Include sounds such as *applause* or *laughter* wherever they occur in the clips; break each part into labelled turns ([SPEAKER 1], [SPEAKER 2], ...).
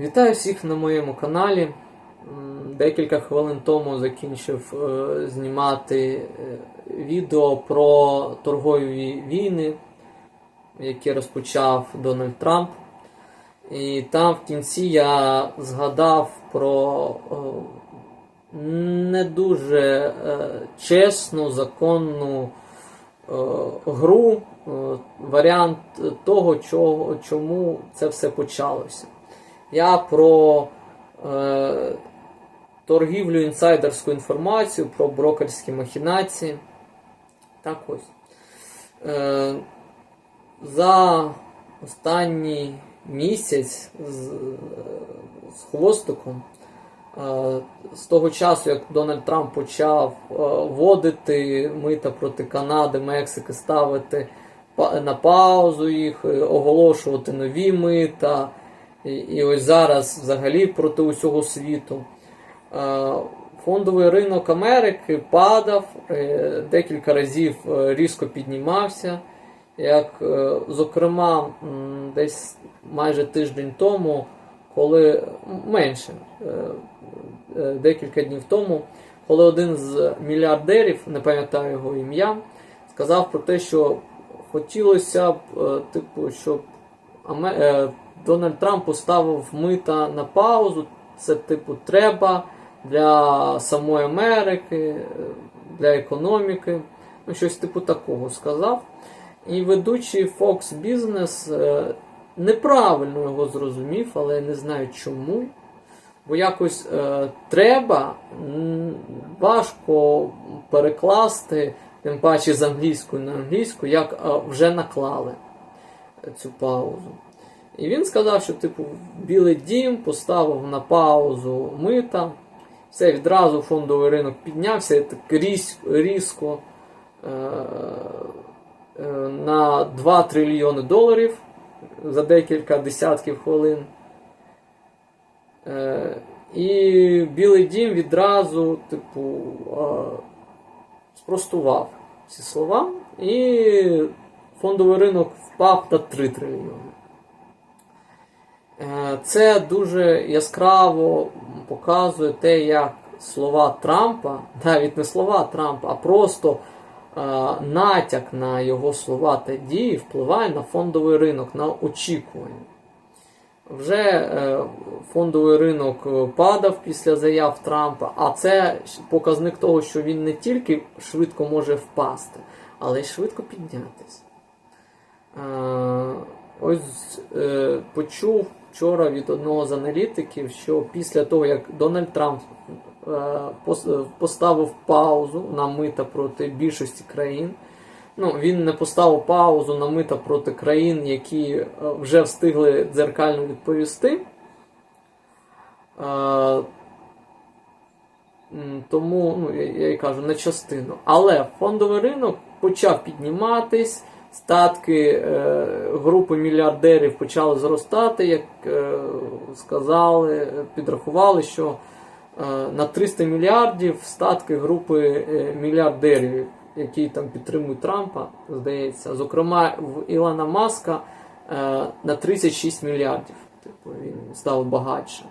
[SPEAKER 1] Вітаю всіх на моєму каналі. Декілька хвилин тому закінчив е, знімати е, відео про торгові війни, які розпочав Дональд Трамп. І там в кінці я згадав про е, не дуже е, чесну, законну е, гру, е, варіант того, чого, чому це все почалося. Я про е, торгівлю інсайдерську інформацію, про брокерські махінації. Так ось. Е, за останній місяць з, з хвостиком, е, з того часу, як Дональд Трамп почав е, вводити мита проти Канади, Мексики, ставити на паузу їх, е, оголошувати нові мита. І, і ось зараз взагалі проти усього світу. Фондовий ринок Америки падав, е, декілька разів е, різко піднімався. Як, е, зокрема, десь майже тиждень тому, коли менше, декілька днів тому, коли один з мільярдерів, не пам'ятаю його ім'я, сказав про те, що хотілося б, типу, щоб Аме- е, Дональд Трамп поставив мита на паузу. Це, типу, треба для самої Америки, для економіки. Ну, щось типу такого сказав. І ведучий Fox Business е, неправильно його зрозумів, але я не знаю чому. Бо якось е, треба, важко перекласти, тим паче з англійської на англійську, як е, вже наклали цю паузу. І він сказав, що типу Білий Дім поставив на паузу мита. Все відразу фондовий ринок піднявся так різко е, е, на 2 трильйони доларів за декілька десятків хвилин. Е, і Білий Дім відразу, типу, е, спростував ці слова, і фондовий ринок впав на 3 трильйони. Е, Це дуже яскраво показує те, як слова Трампа, навіть не слова Трампа, а просто е, натяк на його слова та дії впливає на фондовий ринок, на очікування. Вже е, фондовий ринок падав після заяв Трампа, а це показник того, що він не тільки швидко може впасти, але й швидко піднятися. Ось почув вчора від одного з аналітиків, що після того, як Дональд Трамп е, е, поставив паузу на мита проти більшості країн, ну, він не поставив паузу на мита проти країн, які е, вже встигли дзеркально відповісти. Тому, ну, я, і кажу, на частину. Але фондовий ринок почав підніматись, статки е, групи мільярдерів почали зростати, як е, сказали, підрахували, що е, на 300 мільярдів статки групи мільярдерів, які там підтримують Трампа, здається, зокрема в Ілона Маска на 36 мільярдів. Типу, він став багатшим.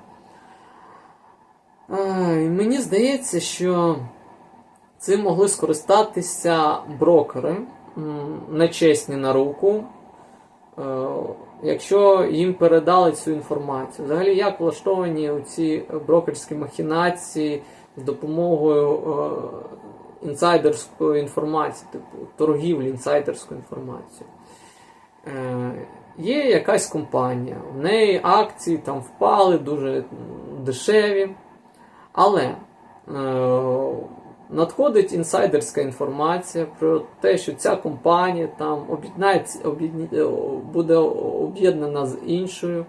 [SPEAKER 1] Ай, Мені здається, що цим могли скористатися брокери, нечесні на руку, е, якщо їм передали цю інформацію. Взагалі, як влаштовані ці брокерські махінації з допомогою е, інсайдерської інформації, типу торгівлі інсайдерською інформацією. Е, Є якась компанія, в неї акції там впали дуже дешеві. Але надходить інсайдерська інформація про те, що ця компанія там е, буде об'єднана з іншою,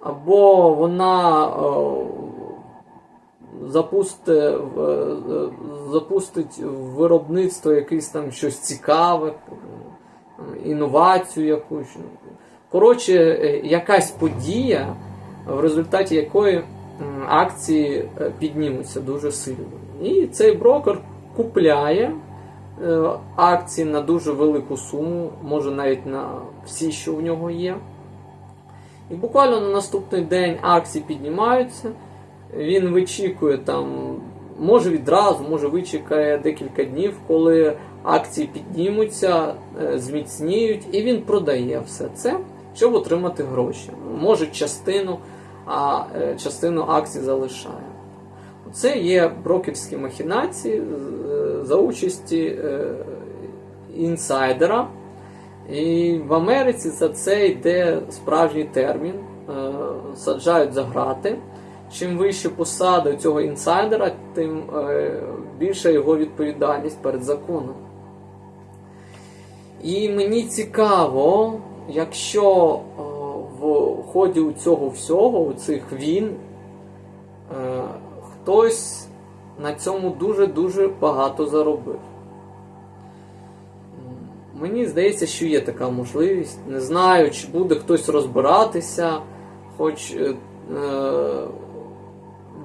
[SPEAKER 1] або вона е, запустить, в- е, запустить в виробництво якесь там щось цікаве, інновацію якусь. Коротше, якась подія, в результаті якої акції е, піднімуться дуже сильно. І цей брокер купляє е, акції на дуже велику суму, може навіть на всі, що в нього є. І буквально на наступний день акції піднімаються. Він вичікує там, може відразу, може вичекає декілька днів, коли акції піднімуться, е, зміцніють, і він продає все це, щоб отримати гроші. Може частину, а е, частину акцій залишає. Це є брокерські махінації е, за участі е, інсайдера. І в Америці за це йде справжній термін. Саджають за грати. Чим вище посада цього інсайдера, тим більша його відповідальність перед законом. І мені цікаво, якщо ході у цього всього, у цих війн, е, хтось на цьому дуже-дуже багато заробив. Мені здається, що є така можливість. Не знаю, чи буде хтось розбиратися, хоч е, е,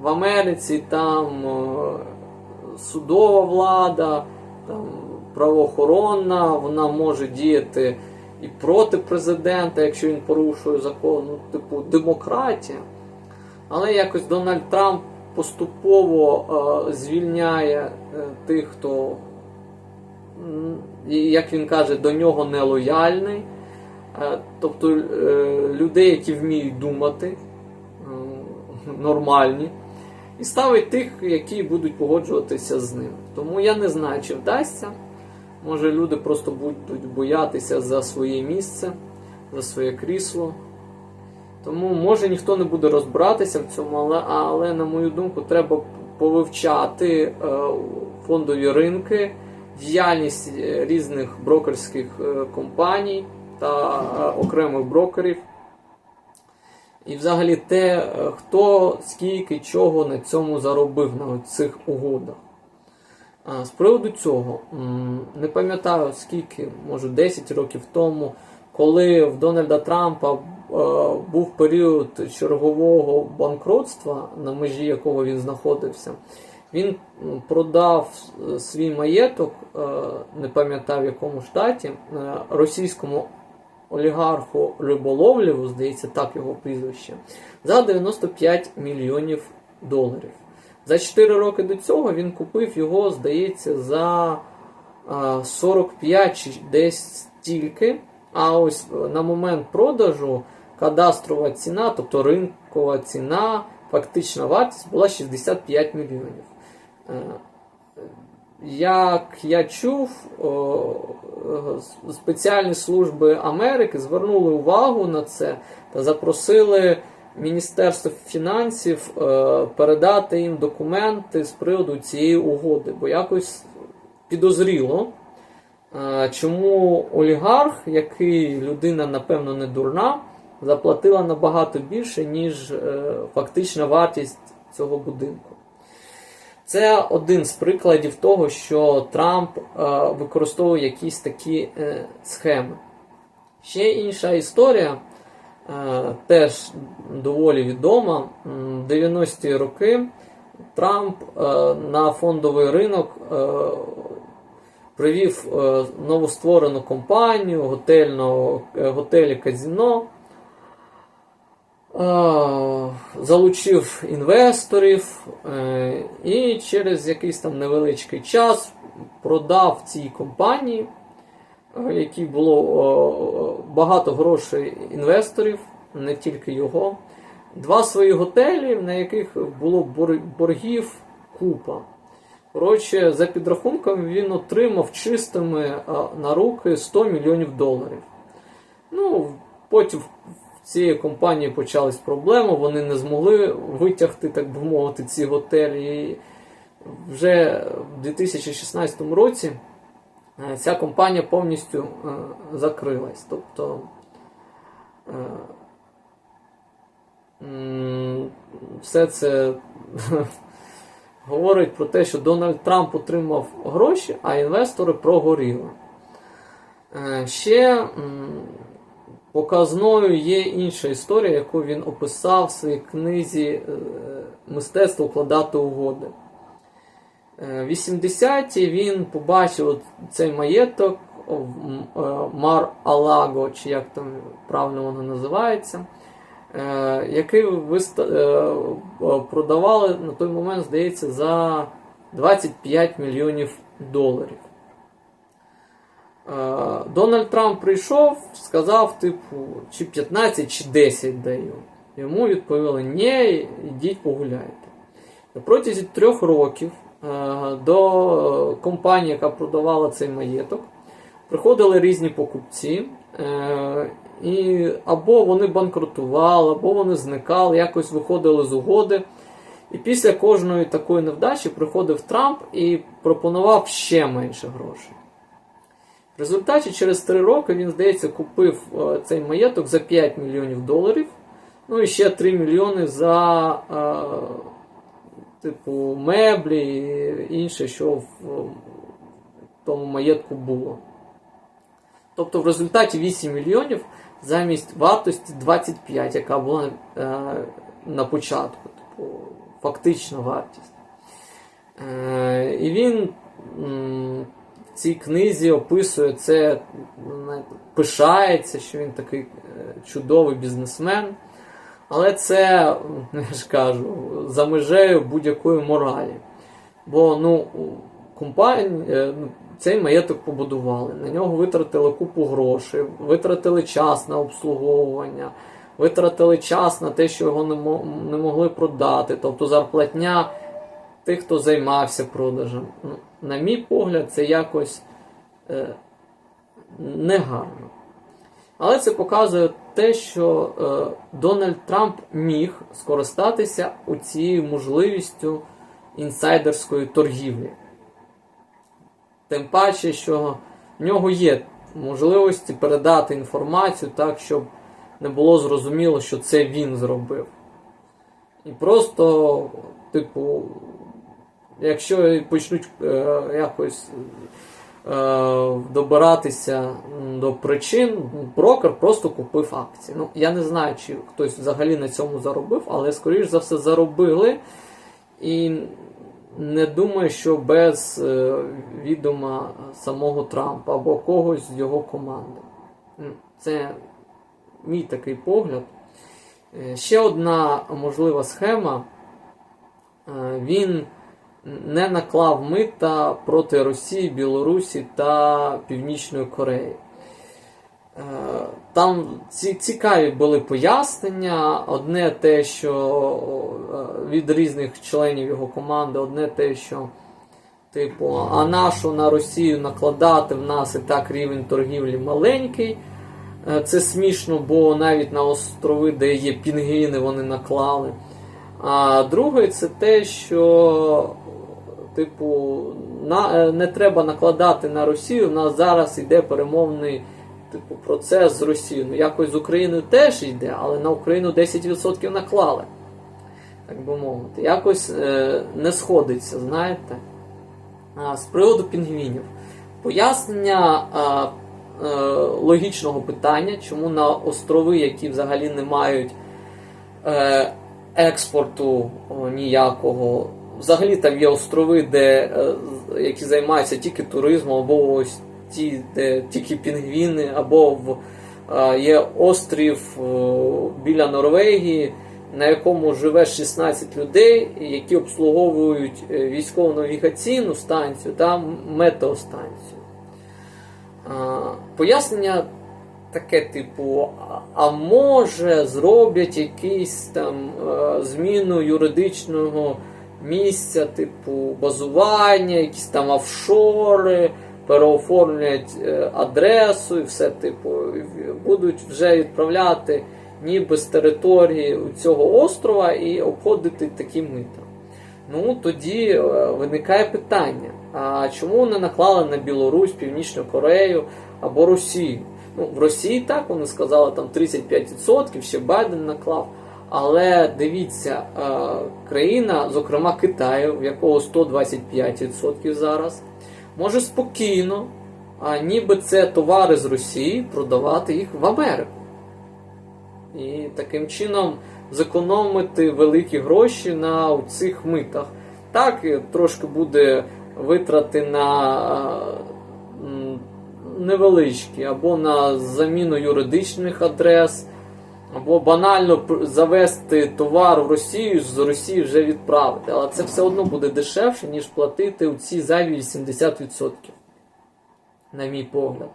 [SPEAKER 1] в Америці там е, судова влада, там правоохоронна, вона може діяти і проти президента, якщо він порушує закон, ну, типу демократія. Але якось Дональд Трамп поступово е, звільняє е, тих, хто, як він каже, до нього не лояльний. Е, тобто е, людей, які вміють думати, е, нормальні, і ставить тих, які будуть погоджуватися з ним. Тому я не знаю, чи вдасться. Може люди просто будуть боятися за своє місце, за своє крісло. Тому може ніхто не буде розбиратися в цьому, але, але на мою думку, треба повивчати е, фондові ринки, діяльність е, різних брокерських е, компаній та е, окремих брокерів. І взагалі те, е, хто скільки чого на цьому заробив на цих угодах. З приводу цього, не пам'ятаю скільки, може 10 років тому, коли в Дональда Трампа е, був період чергового банкротства, на межі якого він знаходився, він продав свій маєток, е, не пам'ятаю в якому штаті, е, російському олігарху Риболовлєву, здається, так його прізвище, за 95 мільйонів доларів. За 4 роки до цього він купив його, здається, за 45 чи десь стільки. А ось на момент продажу кадастрова ціна, тобто ринкова ціна, фактична вартість була 65 мільйонів. Е, Як я чув, е, спеціальні служби Америки звернули увагу на це та запросили Міністерство фінансів е, передати їм документи з приводу цієї угоди, бо якось підозріло, е, чому олігарх, який людина, напевно, не дурна, заплатила набагато більше, ніж е, фактична вартість цього будинку. Це один з прикладів того, що Трамп використовує якісь такі схеми. Ще інша історія, теж доволі відома. В 90-ті роки Трамп е, на фондовий ринок е, привів е, новостворену компанію е, готелі Казіно. Е, залучив інвесторів е, і через якийсь там невеличкий час продав цій компанії, е, якій було е, багато грошей інвесторів, не тільки його, два свої готелі, на яких було боргів купа. Коротше, за підрахунками він отримав чистими е, на руки 100 мільйонів доларів. Ну, потім в цієї компанії почались проблеми, вони не змогли витягти, так би мовити, ці готелі. І вже в 2016 році ця компанія повністю е, закрилась. Тобто е, все це *laughs* говорить про те, що Дональд Трамп отримав гроші, а інвестори прогоріли. Е, Ще показною є інша історія, яку він описав в своїй книзі е, Мистецтво укладати угоди. Е, В 80-ті він побачив цей маєток Мар-Алаго, чи як там правильно воно називається. е, який е, е, продавали на той момент, здається, за 25 мільйонів доларів. Е, Дональд Трамп прийшов, сказав, типу, чи 15, чи 10 даю. Йому відповіли: ні, ідіть погуляйте. Протязі трьох років е, до компанії, яка продавала цей маєток, приходили різні покупці, е, і або вони банкрутували, або вони зникали, якось виходили з угоди. І після кожної такої невдачі приходив Трамп і пропонував ще менше грошей. В результаті через 3 роки він, здається, купив е, цей маєток за 5 мільйонів доларів. Ну і ще 3 мільйони за е, типу меблі і інше, що в тому маєтку було. Тобто в результаті 8 мільйонів замість вартості 25, яка була е, на початку, типу, фактична вартість. Е, і він в цій книзі описує це, пишається, що він такий е, чудовий бізнесмен. Але це, ну, я ж кажу, за межею будь-якої моралі. Бо ну, компанія, е, ну, цей маєток побудували, на нього витратили купу грошей, витратили час на обслуговування, витратили час на те, що його не, могли продати. Тобто зарплатня тих, хто займався продажем. Ну, на мій погляд, це якось е, негарно. Але це показує те, що е, Дональд Трамп міг скористатися у цією можливістю інсайдерської торгівлі. Тим паче, що в нього є можливості передати інформацію так, щоб не було зрозуміло, що це він зробив. І просто, типу, якщо почнуть е, якось добиратися до причин, брокер просто купив акції. Ну, я не знаю, чи хтось взагалі на цьому заробив, але, скоріш за все, заробили. І не думаю, що без е, відома самого Трампа або когось з його команди. Це мій такий погляд. Е, Ще одна можлива схема. Е, Він не наклав мита проти Росії, Білорусі та Північної Кореї. Е, Там ці цікаві були пояснення. Одне те, що е, від різних членів його команди, одне те, що, типу, а нашу на Росію накладати в нас і так рівень торгівлі маленький. Е, Це смішно, бо навіть на острови, де є пінгвіни, вони наклали. А друге, це те, що, типу, на, е, не треба накладати на Росію. У нас зараз йде перемовний типу, процес з Росією. Ну, якось з Україною теж йде, але на Україну 10% наклали. Так би мовити. Якось е, не сходиться, знаєте. А, з приводу пінгвінів. Пояснення а, е, логічного питання, чому на острови, які взагалі не мають е, експорту о, ніякого. Взагалі там є острови, де, е, які займаються тільки туризмом, або ось ті, де тільки пінгвіни, або в, е, є острів е, біля Норвегії, на якому живе 16 людей, які обслуговують е, військово-навігаційну станцію та метеостанцію. Пояснення таке, типу, а- може зроблять якийсь там зміну юридичного місця, типу базування, якісь там офшори, переоформлять е, адресу і все, типу, будуть вже відправляти ніби з території цього острова і обходити такі мита. Ну тоді е, виникає питання: а чому не наклали на Білорусь, Північну Корею або Росію? Ну, в Росії так вони сказали там 35%, ще Байден наклав. Але дивіться, е, країна, зокрема Китаю, в якого 125% зараз, може спокійно, ніби це товари з Росії, продавати їх в Америку. І таким чином зекономити великі гроші на цих митах. Так, трошки буде витрати на невеличкі або на заміну юридичних адрес, Або банально завести товар в Росію, з Росії вже відправити. Але це все одно буде дешевше, ніж платити у ці зайві 80%, на мій погляд.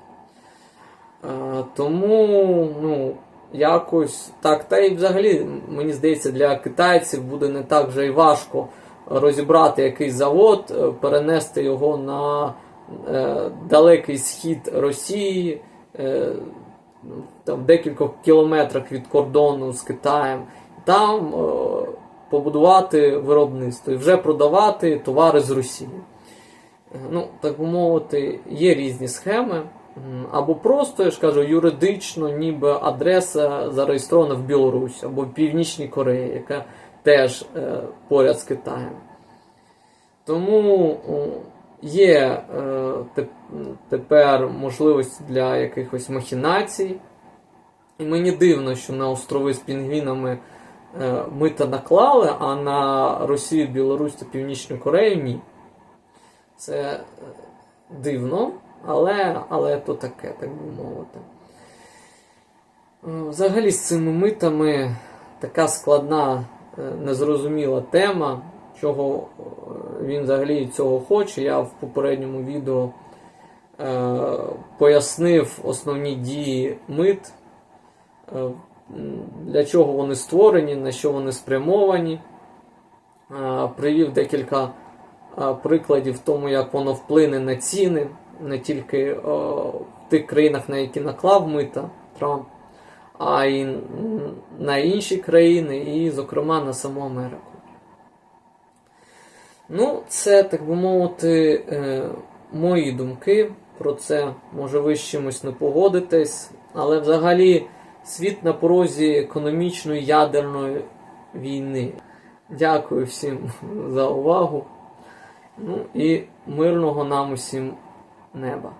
[SPEAKER 1] Е, Тому, ну, якось так. Та й взагалі, мені здається, для китайців буде не так вже й важко розібрати якийсь завод, е, перенести його на е, далекий схід Росії, там, декількох кілометрах від кордону з Китаєм, там е, побудувати виробництво і вже продавати товари з Росії. Е, Ну, так би мовити, є різні схеми. Або просто, я ж кажу, юридично, ніби адреса зареєстрована в Білорусі або в Північній Кореї, яка теж е, поряд з Китаєм. Тому є е, тепер можливості для якихось махінацій. І мені дивно, що на острови з пінгвінами е, мита наклали, а на Росію, Білорусь та Північну Корею ні. Це е, дивно, але, але то таке, так би мовити. Е, Взагалі з цими митами така складна, е, незрозуміла тема, чого е, він взагалі цього хоче. Я в попередньому відео е, пояснив основні дії мит, е, для чого вони створені, на що вони спрямовані. Е, Привів декілька е, прикладів тому, як воно вплине на ціни, не тільки е, в тих країнах, на які наклав мита Трамп, а й на інші країни, і, зокрема, на саму Америку. Ну, це, так би мовити, е, мої думки про це. Може, ви з чимось не погодитесь, але взагалі світ на порозі економічної ядерної війни. Дякую всім за увагу. Ну і мирного нам усім неба.